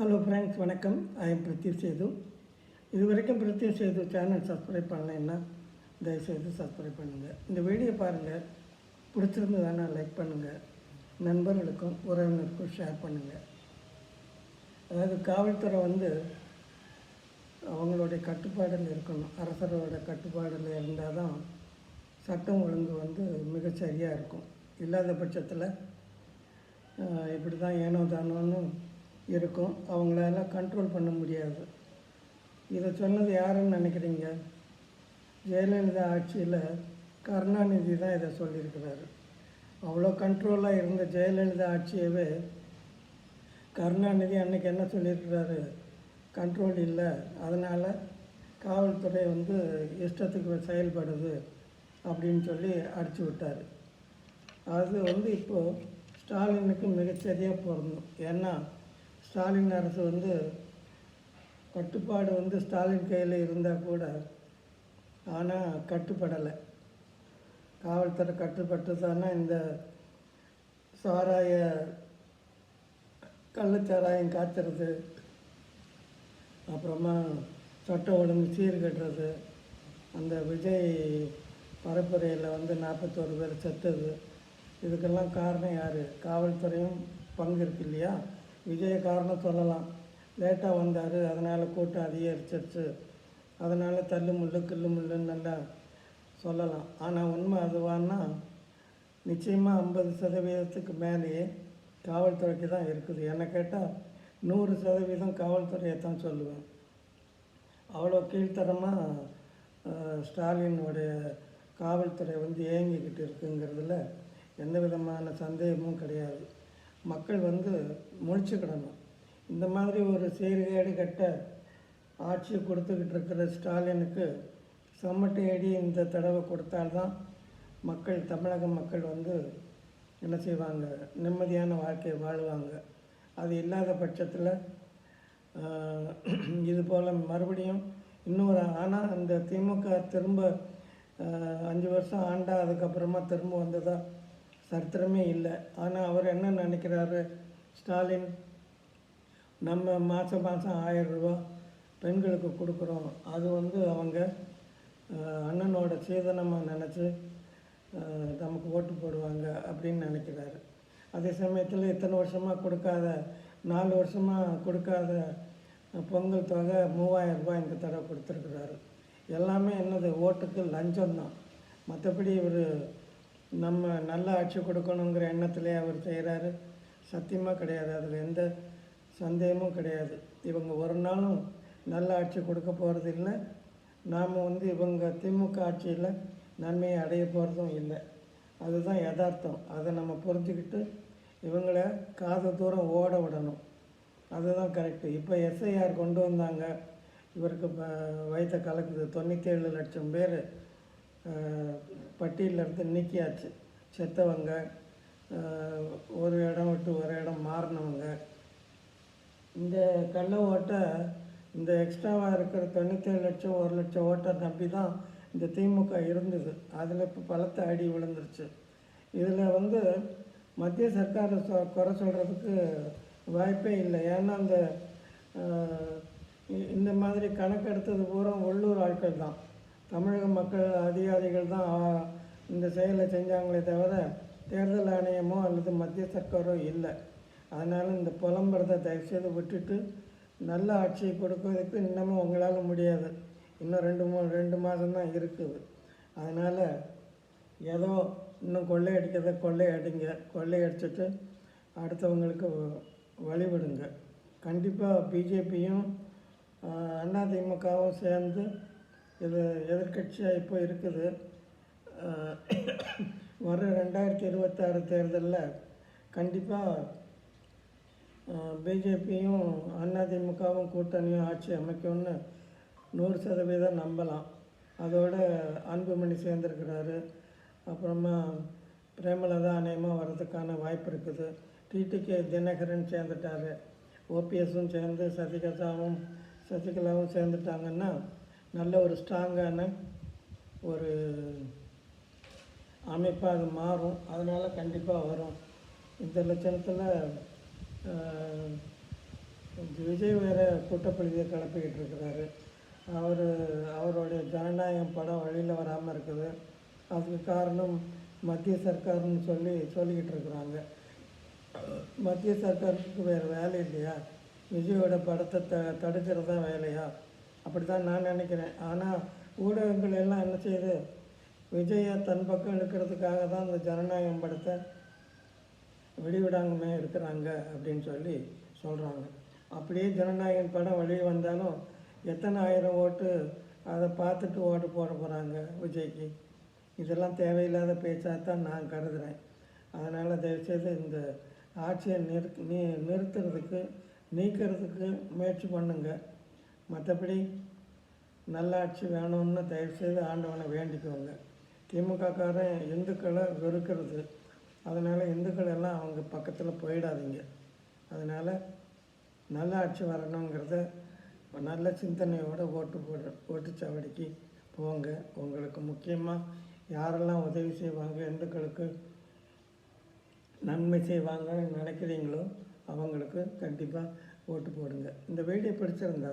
Hello friends வணக்கம். I am Setu இது வரைக்கும் சேது சேனல் சப்ஸ்கிரைப் பண்ணலைன்னா தயவுசெய்து சப்ஸ்கிரைப் பண்ணுங்கள் இந்த வீடியோ பாருங்கள் பிடிச்சிருந்ததுன்னா லைக் பண்ணுங்கள் நண்பர்களுக்கும் உறவினருக்கும் ஷேர் பண்ணுங்கள் அதாவது காவல்துறை வந்து அவங்களுடைய கட்டுப்பாடில் இருக்கணும். அரசரோட கட்டுப்பாடில் இருந்தால் தான் சட்டம் ஒழுங்கு வந்து மிக சரியாக இருக்கும். இல்லாத பட்சத்தில் இப்படி தான் ஏனோ தானோன்னு இருக்கும். அவங்களால கண்ட்ரோல் பண்ண முடியாது. இதை சொன்னது யாருன்னு நினைக்கிறீங்க? ஜெயலலிதா ஆட்சியில் கருணாநிதி தான் இதை சொல்லியிருக்கிறாரு. அவ்வளோ கண்ட்ரோலாக இருந்த ஜெயலலிதா ஆட்சியவே கருணாநிதி அன்னைக்கு என்ன சொல்லியிருக்கிறாரு? கண்ட்ரோல் இல்லை. அதனால் காவல்துறை வந்து இஷ்டத்துக்கு செயல்படுது அப்படின்னு சொல்லி அடிச்சு விட்டார். அது வந்து இப்போது ஸ்டாலினுக்கு மிகச்சரியாக பொருந்தும். ஏன்னா ஸ்டாலின் அரசு வந்து கட்டுப்பாடு வந்து ஸ்டாலின் கையில் இருந்தால் கூட ஆனால் கட்டுப்படலை. காவல்துறை கட்டுப்பட்டு தானே இந்த சாராய கள்ளச்சாராயம் காய்ச்சறது அப்புறமா சட்ட ஒழுங்கு சீர்கட்டுறது அந்த விஜய் பரப்புரையில் வந்து நாற்பத்தோரு பேர் செத்தது இதுக்கெல்லாம் காரணம் யார்? காவல்துறையும் பங்கு இருக்கு இல்லையா? விஜய காரணம் சொல்லலாம். லேட்டாக வந்தார். அதனால் கூட்டம் அதிகரிச்சிருச்சு அதனால் தள்ளு முள்ளு கில்லு முள்ளுன்னு நல்லா சொல்லலாம். ஆனால் உண்மை அதுவான்னா நிச்சயமாக ஐம்பது சதவீதத்துக்கு மேலேயே காவல்துறைக்கு தான் இருக்குது. என்னை கேட்டால் நூறு சதவீதம் காவல்துறையை தான் சொல்லுவேன். அவ்வளோ கீழ்த்தரமாக ஸ்டாலினுடைய காவல்துறை வந்து இயங்கிக்கிட்டு இருக்குங்கிறதுல எந்த விதமான சந்தேகமும் கிடையாது. மக்கள் வந்து முழிச்சுக்கிடணும் இந்த மாதிரி ஒரு சீர்கேடு கட்ட ஆட்சி கொடுத்துக்கிட்டு இருக்கிற ஸ்டாலினுக்கு சம்மட்டு அடி இந்த தடவை கொடுத்தால்தான் மக்கள் தமிழக மக்கள் வந்து என்ன செய்வாங்க? நிம்மதியான வாழ்க்கையை வாழுவாங்க. அது இல்லாத பட்சத்தில் இது போல் மறுபடியும் இன்னொரு ஆனால் அந்த திமுக திரும்ப அஞ்சு வருஷம் ஆண்டா அதுக்கப்புறமா திரும்ப வந்ததாக சரித்திரமே இல்லை. ஆனால் அவர் என்ன நினைக்கிறாரு? ஸ்டாலின் நம்ம மாதம் மாதம் ஆயிரம் ரூபா பெண்களுக்கு கொடுக்குறோம். அது வந்து அவங்க அண்ணனோட சீதனமாக நினச்சி நமக்கு ஓட்டு போடுவாங்க அப்படின்னு நினைக்கிறாரு. அதே சமயத்தில் இத்தனை வருஷமாக கொடுக்காத நாலு வருஷமாக கொடுக்காத பொங்கல் தொகை மூவாயிரம் ரூபாய் இந்த தடவை கொடுத்துருக்குறாரு. எல்லாமே என்னது ஓட்டுக்கு லஞ்சம் தான் மற்றபடி இவர் நம்ம நல்ல ஆட்சி கொடுக்கணுங்கிற எண்ணத்திலே அவர் செய்கிறாரு சத்தியமாக கிடையாது. அதில் எந்த சந்தேகமும் கிடையாது. இவங்க ஒரு நாளும் நல்ல ஆட்சி கொடுக்க போகிறது இல்லை நாம் வந்து இவங்க திமுக ஆட்சியில் நன்மையை அடைய போகிறதும் இல்லை. அதுதான் யதார்த்தம். அதை நம்ம புரிஞ்சுக்கிட்டு இவங்கள காது தூரம் ஓட விடணும். அதுதான் கரெக்டு. இப்போ எஸ்ஐஆர் கொண்டு வந்தாங்க. இவருக்கு ப- வயிற்ற கலக்குது. தொண்ணூற்றேழு லட்சம் பேர் பட்டியலில் இருந்து நீக்கியாச்சு. செத்தவங்க ஒரு இடம் விட்டு ஒரு இடம் மாறினவங்க. இந்த கள்ள ஓட்டை இந்த எக்ஸ்ட்ராவாக இருக்கிற தொண்ணூற்றேழு லட்சம் ஒரு லட்சம் ஓட்டை நம்பி தான் இந்த திமுக இருந்தது. அதில் இப்போ பலத்த அடி விழுந்துருச்சு. இதில் வந்து மத்திய சர்க்காரை சொ குறை சொல்கிறதுக்கு வாய்ப்பே இல்லை. ஏன்னா அந்த இந்த மாதிரி கணக்கெடுத்தது பூரா உள்ளூர் ஆட்கள் தான். தமிழக மக்கள் அதிகாரிகள் தான் இந்த செயலை செஞ்சாங்களே தவிர தேர்தல் ஆணையமோ அல்லது மத்திய சர்க்காரோ இல்லை. அதனால் இந்த புலம்புறதை தயவுசெய்து விட்டுட்டு நல்ல ஆட்சியை கொடுக்கறதுக்கு இன்னமும் உங்களால் முடியாது. இன்னும் ரெண்டு மூணு ரெண்டு மாதம்தான் இருக்குது. அதனால் ஏதோ இன்னும் கொள்ளையடிக்கிறத கொள்ளையடிங்க. கொள்ளையடிச்சிட்டு அடுத்தவங்களுக்கு வ- வழிவிடுங்க. கண்டிப்பாக பிஜேபியும் அதிமுகவும் சேர்ந்து இது எதிர்க்கட்சியாக இப்போ இருக்குது. வர ரெண்டாயிரத்தி இருபத்தாறு தேர்தலில் கண்டிப்பாக பிஜேபியும் அதிமுகவும் கூட்டணியும் ஆட்சி அமைக்கும்னு நூறு சதவீதம் நம்பலாம். அதோட அன்புமணி சேர்ந்துருக்கிறாரு. அப்புறமா பிரேமலதா அநேகமாக வர்றதுக்கான வாய்ப்பு இருக்குது. டிடிகே தினகரன் சேர்ந்துட்டாரு. ஓபிஎஸும் சேர்ந்து சசிகலாவும் சசிகலாவும் சேர்ந்துட்டாங்கன்னா நல்ல ஒரு ஸ்ட்ராங்கான ஒரு அமைப்பாக அது மாறும். அதனால் கண்டிப்பாக வரும். இந்த லட்சணத்தில் விஜய் வேறு கூட்டப்பழுதியை கிளப்பிக்கிட்டு இருக்கிறாரு. அவர் அவருடைய ஜனநாயகம் படம் வழியில் வராமல் இருக்குது. அதுக்கு காரணம் மத்திய சர்க்கார்னு சொல்லி சொல்லிக்கிட்டு இருக்கிறாங்க. மத்திய சர்க்காருக்கு வேறு வேலை இல்லையா? விஜயோட படத்தை த தடுக்கிறது தான் வேலையா? அப்படி தான் நான் நினைக்கிறேன். ஆனால் ஊடகங்கள் எல்லாம் என்ன செய்யுது? விஜயை தன் பக்கம் இழுக்கிறதுக்காக தான் இந்த ஜனநாயகம் படத்தை வெளிவிடாம இருக்கிறாங்க அப்படின்னு சொல்லி சொல்கிறாங்க அப்படியே ஜனநாயகன் படம் வெளியே வந்தாலும் எத்தனை ஆயிரம் ஓட்டு அதை பார்த்துட்டு ஓட்டு போட போகிறாங்க விஜய்க்கு? இதெல்லாம் தேவையில்லாத பேச்சாக தான் நான் கருதுகிறேன் அதனால் தயவுசெய்து இந்த ஆட்சியை நிறு நீ நிறுத்துறதுக்கு நீக்கிறதுக்கு முயற்சி பண்ணுங்கள் மற்றபடி நல்லாட்சி வேணும்னு தயவுசெய்து ஆண்டவனை வேண்டிக்கோங்க. திமுகக்காரன் இந்துக்களை வெறுக்கிறது. அதனால் இந்துக்கள் எல்லாம் அவங்க பக்கத்தில் போயிடாதீங்க. அதனால் நல்ல ஆட்சி வரணுங்கிறத நல்ல சிந்தனையோடு ஓட்டு போடு ஓட்டுச்சாவடிக்கு போங்க. உங்களுக்கு முக்கியமாக யாரெல்லாம் உதவி செய்வாங்க இந்துக்களுக்கு நன்மை செய்வாங்கன்னு நினைக்கிறீங்களோ அவங்களுக்கு கண்டிப்பாக ஓட்டு போடுங்க. இந்த வீடியோ பிடிச்சிருந்தா